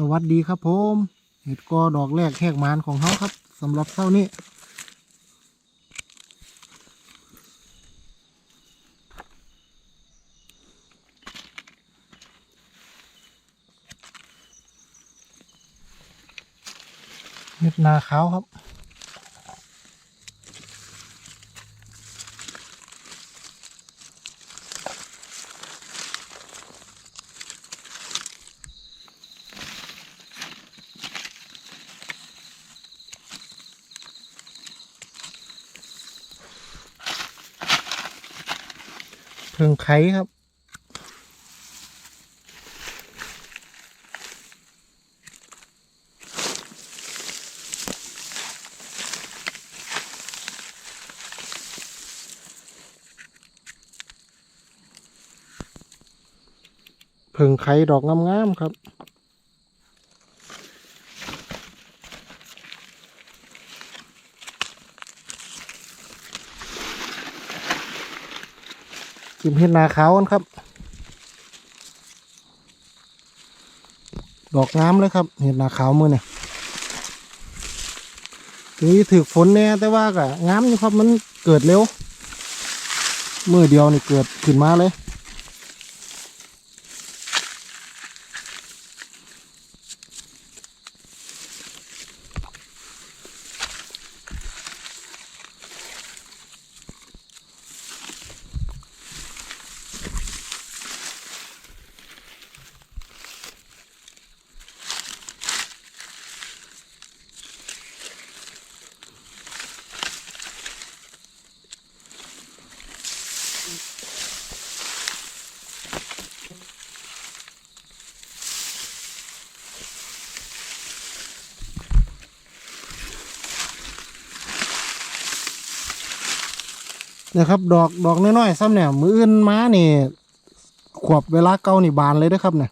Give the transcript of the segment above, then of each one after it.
สวัสดีครับผมเห็ดกอดอกแรกแหกมานของเขาครับสำหรับเท่านี้เห็ดนาขาวครับ เพิงไขครับ เพิงไขดอกงามๆครับ กิมเห็ดนาขาวกันครับ ดอกงามเลยครับ เห็ดนาขาวมือเนี่ยถึงถือฝนแน่แต่ว่าก็งามอยู่ครับมันเกิดเร็วมือเดียวนี่เกิดขึ้นมาเลย นะครับ ดอกดอกน้อยๆซ้ำเนี่ยมืออื่นม้านี่ขวบเวลาเก่านี่บานเลยเด้อครับเนี่ย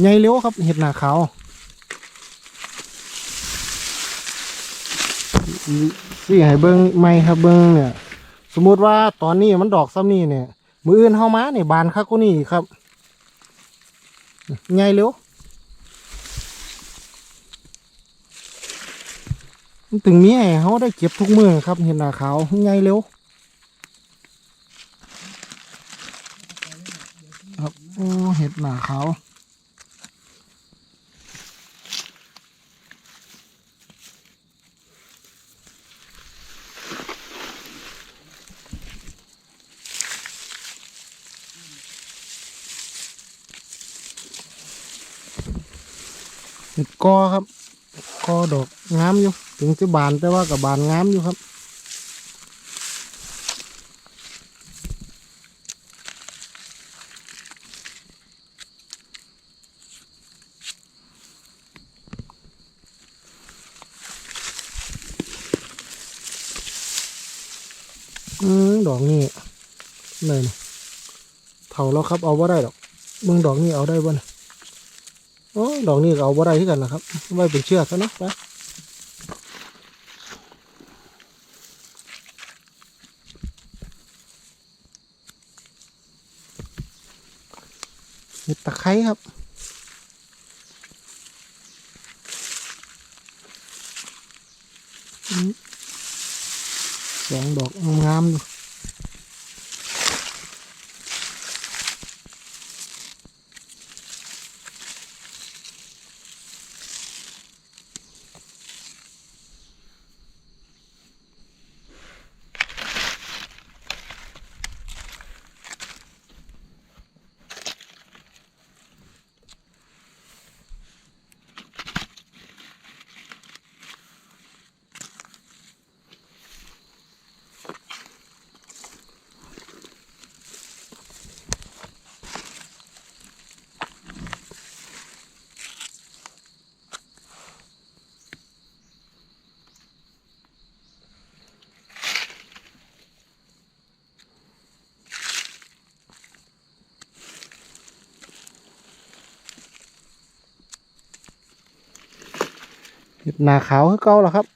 ใหญ่เร็วครับเห็ดหนาขาวสี่ให้เบิ้งไม่ครับเบิ้งเนี่ย สมมุติว่าตอนนี้มันดอกซ้ำนี่เนี่ย มืออื่นเข้ามาเนี่ยบานคักก็นี่ครับใหญ่เร็ว มัน ถึงมีไอ้เขาได้เก็บทุกมือครับ เห็นหนาขาวไงเร็วครับโอ้เห็ดหนาขาวเห็ดกอครับ อดอกงามอยู่ ถึงจะบานแต่ว่ากับบานงามอยู่ครับอืมดอกนี่เลยนี่เท่าแล้วครับเอาว่าได้ดอกมึงดอกนี่เอาได้บ่เนี่ย โอ้ดอกนี่ก็เอาบ่ได้ที่กันนะครับไว้เป็นเชือกซะเนาะไปตะไคร้ครับ นาขาวคือเก่าแล้วครับ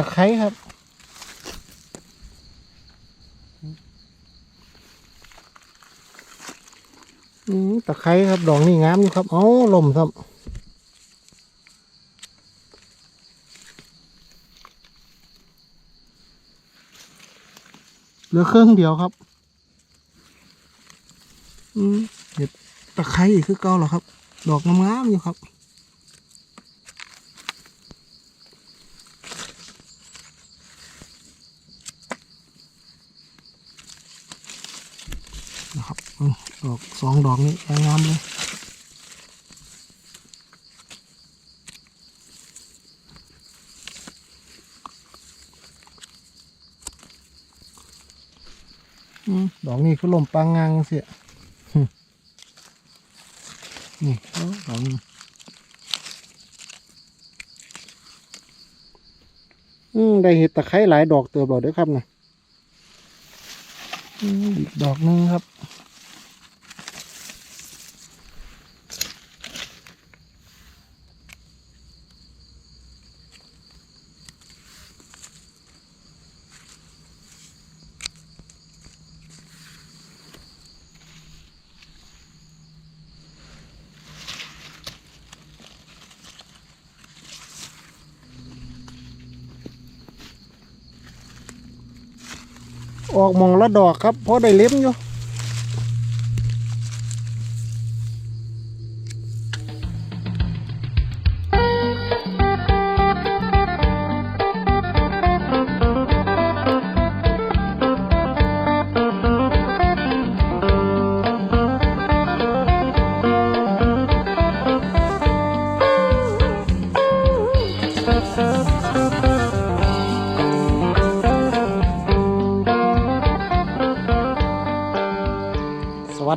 ตะไคร้ครับ อืมตะไคร้ครับดอกนี่งามอยู่ครับ เอ้าลมครับเหลือเครื่องเดียวครับ อืมเห็ดตะไคร้อีกคือเก่าเหรอครับ ดอกงามๆอยู่ครับอืม ดอกสองดอกนี้งามเลยดอกนี้ก็ลมปางงางเสียนี่เอาดอกนี้อืมได้เห็ดตะไคร้หลายดอกเติบแล้วเด้วยครับนะดอกหนึงครับ ออกมองละดอกครับเพราะได้เล็มอยู่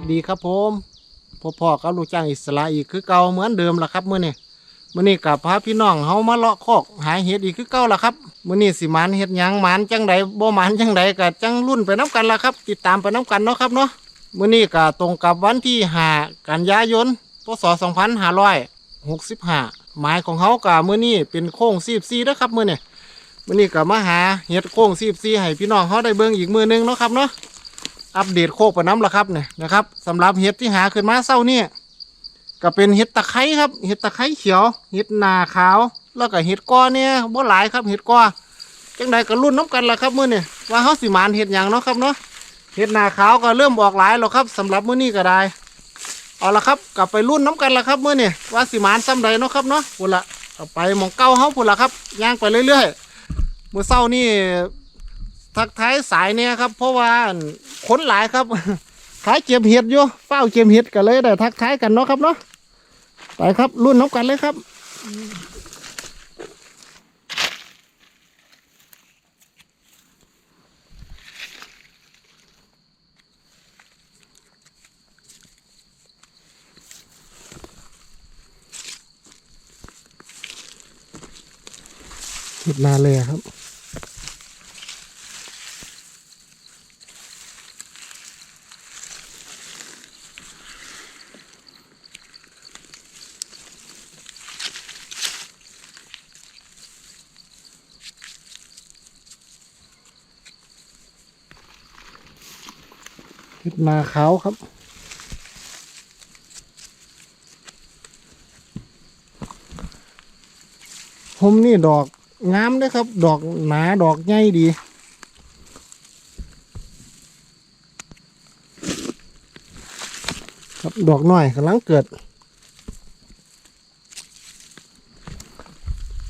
สวัสดีครับผมพ่อพ่อกับลูกจ้างอิสระอีกคือเก่าเหมือนเดิมละครับมื้อนี้มื้อนี้กับพาพี่น้องเฮามาเลาะคอกหาเห็ดอีกคือเก่าละครับมื้อนี้สิมานเฮ็ดยังมานจังใดบ่มานจังใดก็จังรุ่นไปน้กันละครับ ติดตามไปน้กันเนาะครับเนาะมื้อนี้ก็ตรงกับวันที่5กันยายนพศ2565หมายของเฮาก็มื้อนี้เป็นโค้ง44นะครับมื้อนี้มื้อนี้ก็มาหาเห็ดโค้ง44ให้พี่น้องเฮาได้เบิ่งอีกมือหนึงเนาะครับเนาะ อัปเดตโคกปะน้ำละครับเนี่ยนะครับสำหรับเห็ดที่หาขึ้นมาเศร้านี่ก็เป็นเห็ดตะไคร้ครับเห็ดตะไคร้เขียวเห็ดนาขาว แล้วก็เห็ดก้อเนี่ยบ่หลายครับเห็ดก้อจังใดก็รุ่นน้ำกันละครับมื้อเนี่ยว่าเขาสิมานเห็ดหยังเนาะครับเนาะเห็ดนาขาวก็เริ่มออกหลายแล้วครับสำหรับมื้อนี้ก็ได้เอาละครับกลับไปรุ่นน้ำกันละครับมื้อเนี่ยว่าสิมานซ้ำใดเนาะครับเนาะพุ่นละเอาไปหมองเก้าเฮาพุ่นละครับย่างไปเรื่อยๆมื้อเศร้านี่ ทักท้ายสายเนี่ยครับ เพราะว่าคนหลายครับ ขายเก็บเห็ดอยู่เฝ้าเก็บเห็ดกันเลยได้ทักท้ายกันเนาะครับเนาะไปครับรุ่นน้ำกันเลยครับเห็ดนาเลยครับ เห็ดนาขาวครับ ผมนี่ดอกงามด้อครับ ดอกหนาดอกใหญ่ดีครับดอกน้อยกำลังเกิด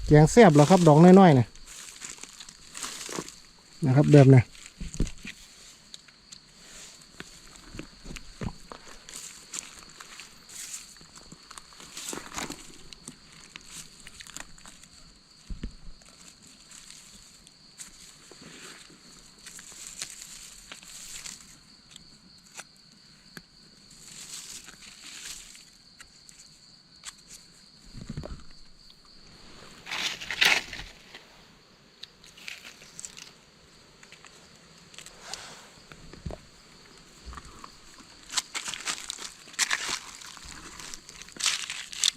แกงแซบแล้วครับ ดอกน้อยๆเนี่ยนะครับ แบบนี้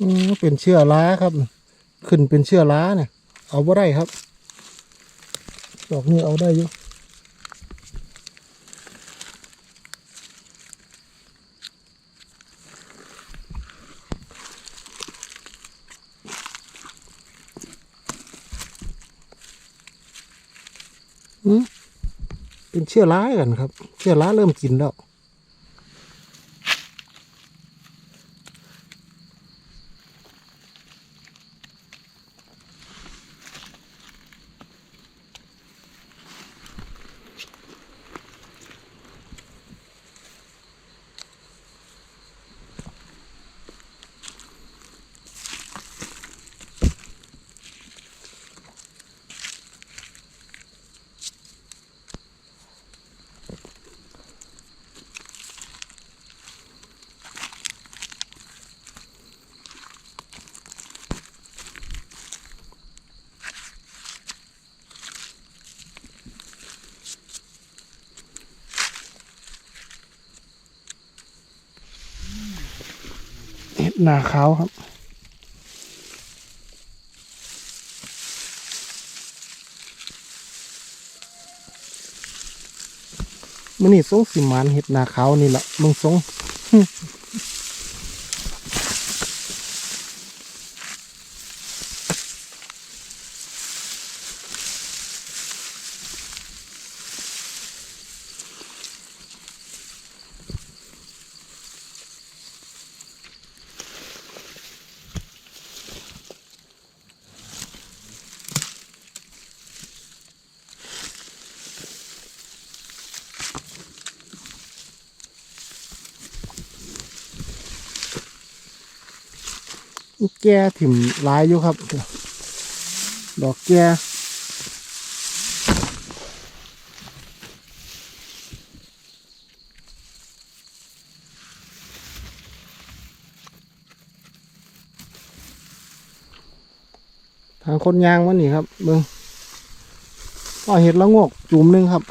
อืมเป็นเชื้อราครับ ขึ้นเป็นเชื้อราเนี่ย เอาบ่ได้ครับ ดอกนี้เอาได้อยู่อืมเป็นเชื้อร้ายกันครับ เชื้อร้าเริ่มกินแล้ว เหนาขาวครับ มันนี่ทรงสิมานเห็ดหนาขาวนี่แหละมึงทรง แก่ถิ่มหลายอยู่ครับ ดอกแก่ทางคนยางวันนี้ครับเบิ่งก็เห็ดละโงกจุ่มหนึงครับ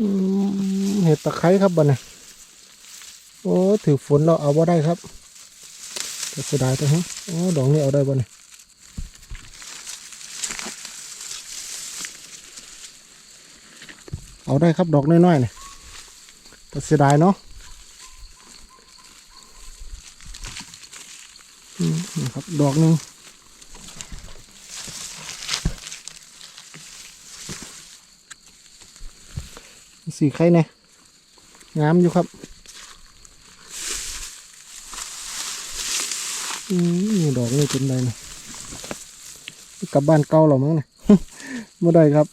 อื ข้ครับบันนี้โอ้ถือฝนเราเอาว่าได้ครับจะเสียดายตัวฮะโอ้ดอกนี้เอาได้บันนี้เอาได้ครับดอกน้อยๆนี่แต่เสียดายเนาะอืมนี่ครับดอกหนึ่งสีไข่เนี่ย งามอยู่ครับอืมนี่ดอกนี่เป็นไรนี่ยกลับบ้านเก่าเรามั้งเนี่ยไม่ได้ครับ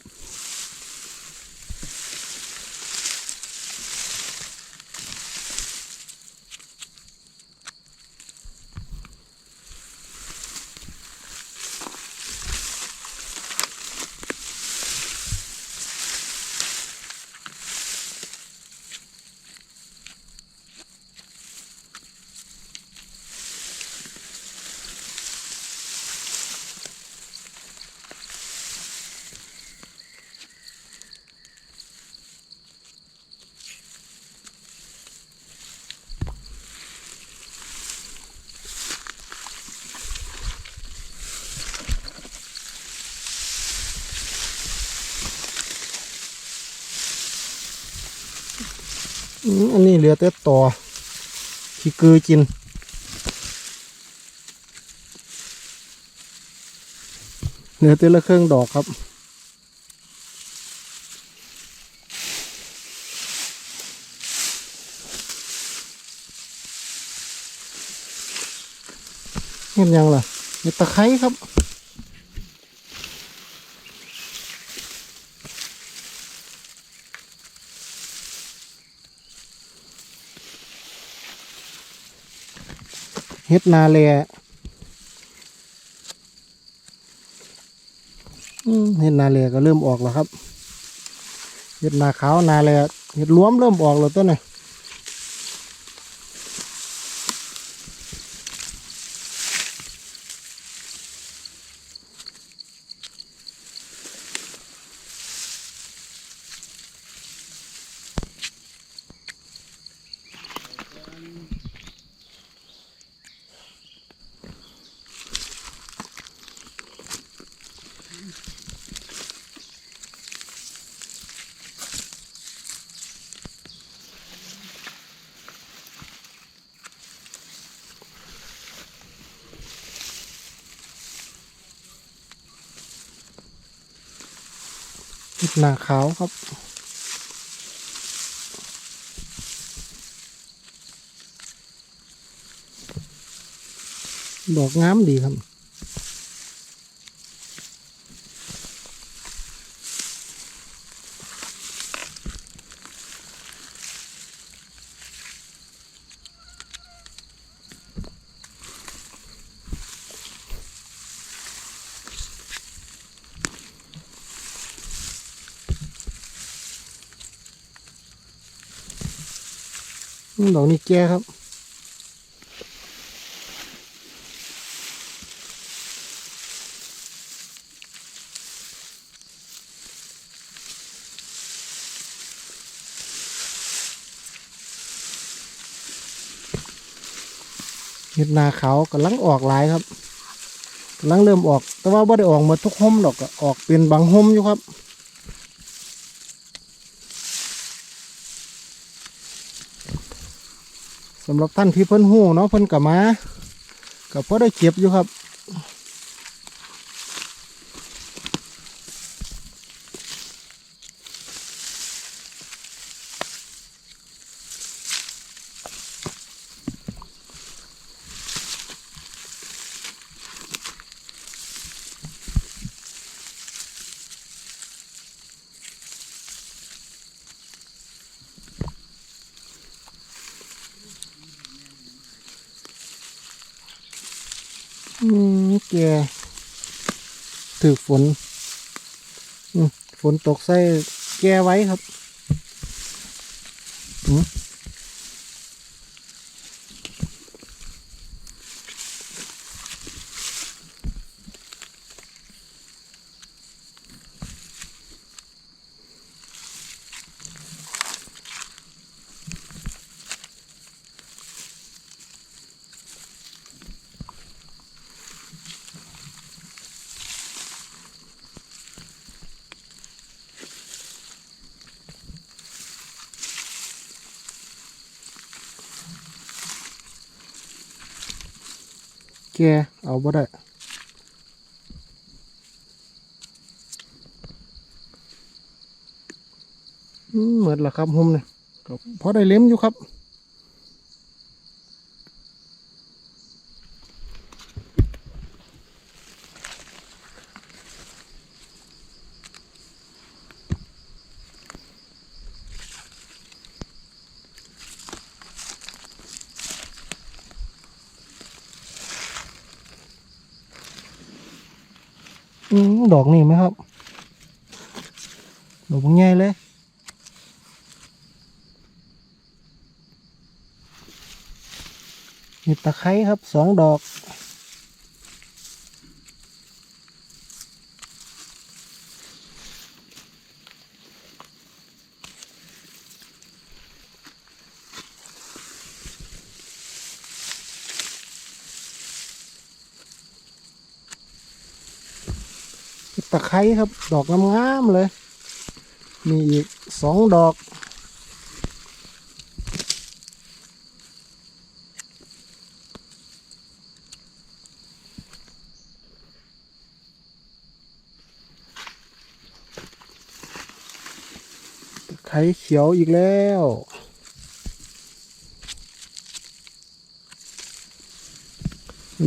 อันนี้เหลือแต่ต่อที่กือกิน เหลือแต่ละเครื่องดอกครับเห็นยังล่ะมีตะไคร้ครับ เฮ็ดนาแลอืมเฮ็ดนาแลก็เริ่มออกแล้วครับ เฮ็ดนาขาวนาแลเฮ็ดรวมเริ่มออกแล้วตัวนี้ หน้าขาวครับ ดอกงามดีครับ แกครับ เห็ดนาขาวกำลังออกหลายครับกำลังเริ่มออก แต่ว่าไม่ได้ออกหมาทุกห่มดอกออกเป็นบางห่มอยู่ครับ สำหรับท่านที่เพิ่นหูเนาะเพิ่นกับมากับพอได้เก็บอยู่ครับ อืมแก ถือฝนฝนตกใส่แก้ไว้ครับ กเอาบ่ได้เหมือนละครับผมเนี่ยพอได้เล็มอยู่ครับ ดอกนี่ไหมครับ ดอกมันใหญ่เลยมีตะไคร้ครับสองดอก คร้ครับ ดอกงามๆเลย มีอีกสองดอกไคร้เขียวอีกแล้ว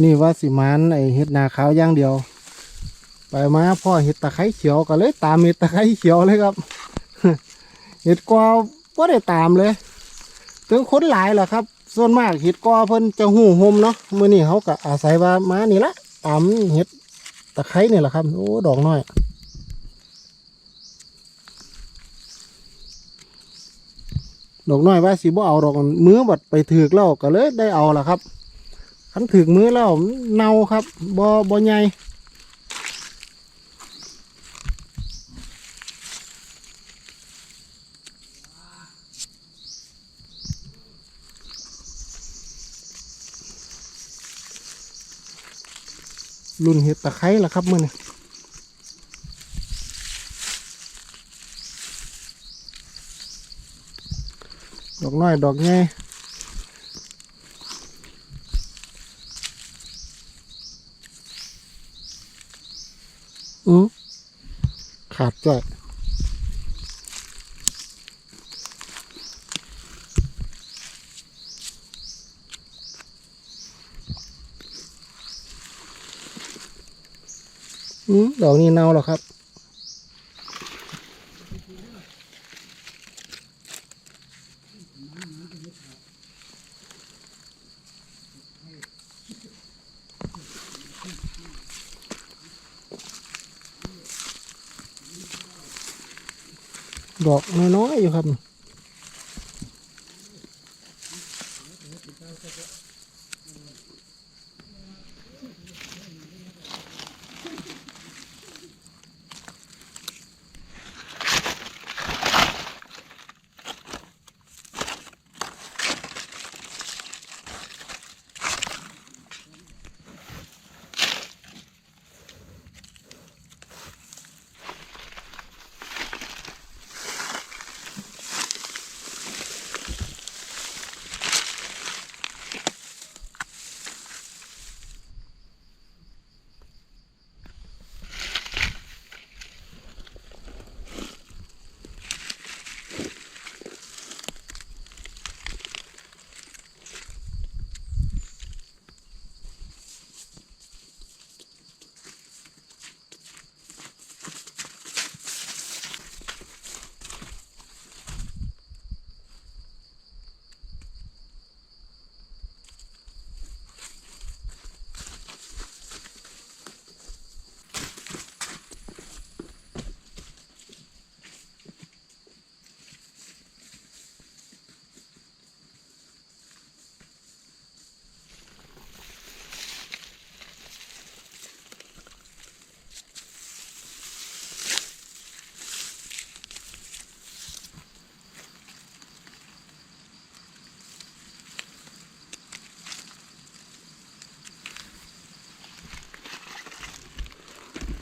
นี่ว่าสิมานไอเห็ดนาขาวอย่างเดียว ไปมาพ่อเห็ดตะไคร้เขียวก็เลยตามเห็ดตะไคร้เขียวเลยครับเห็ดกวาก็ได้ตามเลย ถึงคนหลายแหละครับ ส่วนมากเห็ดกวเพิ่นจะหูหมเนาะมือนี้เขาก็อาศัยว่ามานี่ละตามเห็ดตะไคร้นี่แหละครับโอ้ดอกน้อยดอกน้อยว่าสิบ่เอาดอกมือบัดไปถือกแล้วก็เลยได้เอาล่ะครับคันถือมือแล้วเน่าครับบ่บ่ใหญ่ รุ่นเห็ดตะไคร้ละครับมื่อนี่ดอกน้อย ดอกใหญ่อือขาดใจ ดอกนี้เน่าแล้วครับ ดอกน้อยๆอยู่ครับ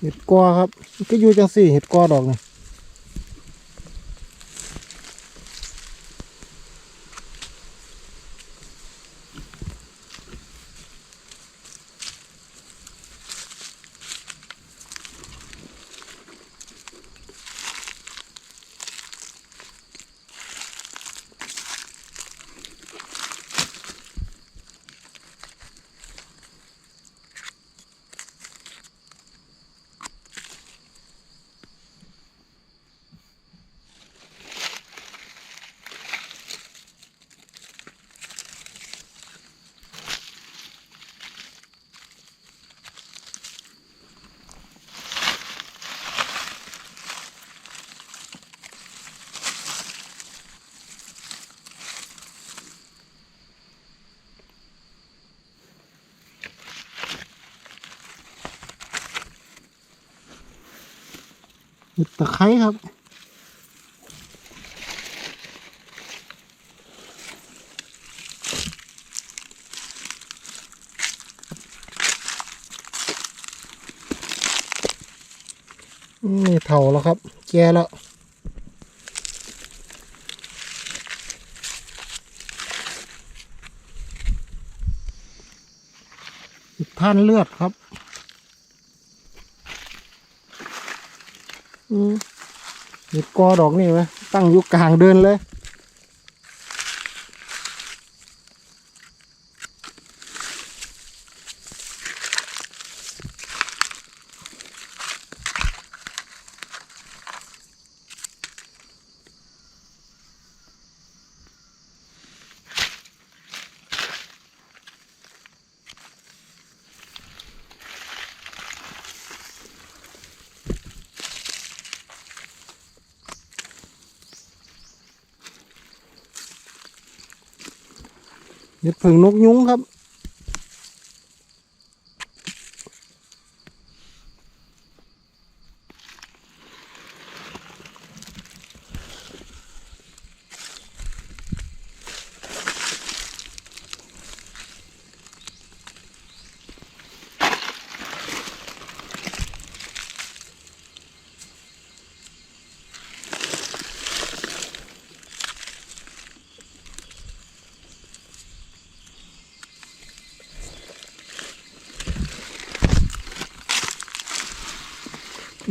เห็ดกอครับมันก็อยู่จังสี่เห็ดกอดอกนี่ เห็ดตะไคร้ครับนี่เถาแล้วครับ แก่แล้วท่านเลือดครับ มีกอดอกนี่ไหมตั้งอยู่กลางเดินเลย เห็ดผึ่งนกยุงครับ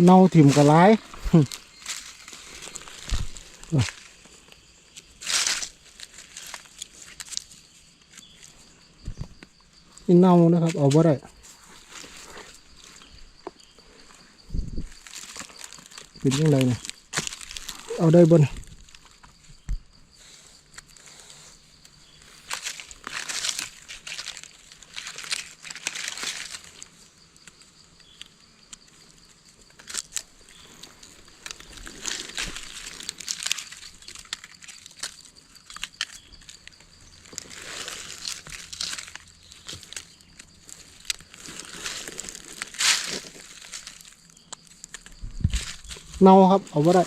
เน่าถิ่มกระไรนี่เน่านะครับ เอาบ่ได้เป็นยังไงเนี่ยเอาได้บน เน่าครับ เอาบ่ได้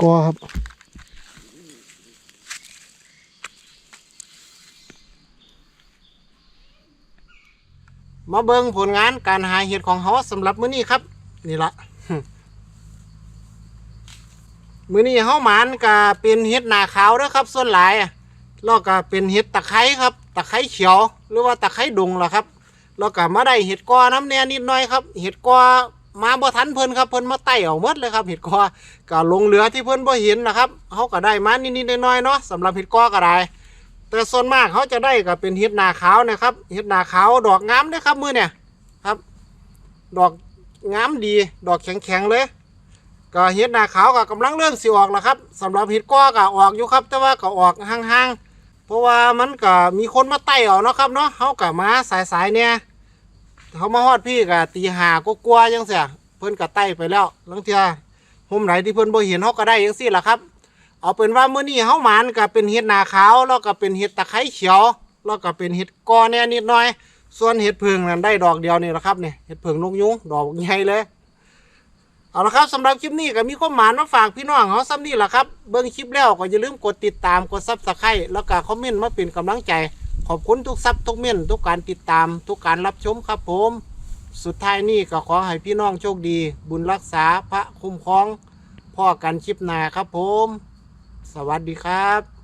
กอครับมาเบิ่งผลงานการหาเห็ดของเขาสำหรับมื้อนี้ครับ นี่ละมื้อนี้เฮาหมานก็เป็นเห็ดหนาขาวเด้อครับ ส่วนหลายอะ แล้วก็เป็นเห็ดตะไคร้ครับ ตะไคร้เขียว หรือว่าตะไคร้ดงล่ะครับแล้วก็มาได้เห็ดกอน้ำแน่นิดหน่อยครับ เห็ดกอมาบ่ทันเพิ่นครับเพิ่นมาไต่เอาหมดเลยครับเห็ดกอก็ลงเหลือที่เพิ่นบ่เห็นนะครับเขาก็ได้มานิดๆหน่อยๆเนาะสำหรับเห็ดกอก็ได้ แต่ส่วนมากเขาจะได้ก็เป็นเห็ดนาขาวนะครับเห็ดนาขาวดอกงามเด้อครับมือเนี่ยครับ ดอกงามดี ดอกแข็งๆเลยก็เห็ดนาขาวก็กำลังเริ่มสิออกแล้วครับสำหรับเห็ดกอก็ออกอยู่ครับ แต่ว่าก็ออกห่างๆ เพราะว่ามันก็มีคนมาไต่เอาเนาะครับเนาะเขาก็มาสายๆเนี่ยเขามาฮอดพี่ก็ตีหาก็กลัวๆจังเสียเพิ่นก็ไต่ไปแล้วลังเทียห่มไหนที่เพิ่นบ่เห็นเขาก็ได้จังซี่ล่ะครับ เอาเป็นว่าเมื้อนี้เฮาหมานก็เป็นเห็ดนาขาวแล้วก็เป็นเห็ดตะไคร้เขียว แล้วก็เป็นเห็ดกอแหน่นิดหน่อย ส่วนเห็ดเพิงนั้นได้ดอกเดียวนี่แหละครับเนี่ยเห็ดเพิงนกยุงดอกใหญ่เลย เอาละครับสำหรับคลิปนี้ก็มีความหมายมาฝากพี่น้องเขาซ้ำนี่แหละครับ เบิ่งคลิปแล้วก็อย่าลืมกดติดตามกดซับสไครต์แล้วก็คอมเมนต์มาเป็นกำลังใจ ขอบคุณทุกซับทุกเม่นทุกการติดตาม ทุกการรับชมครับผม สุดท้ายนี้ก็ขอให้พี่น้องโชคดี บุญรักษาพระคุ้มครองพ่อกันคลิปหน้าครับผม สวัสดีครับ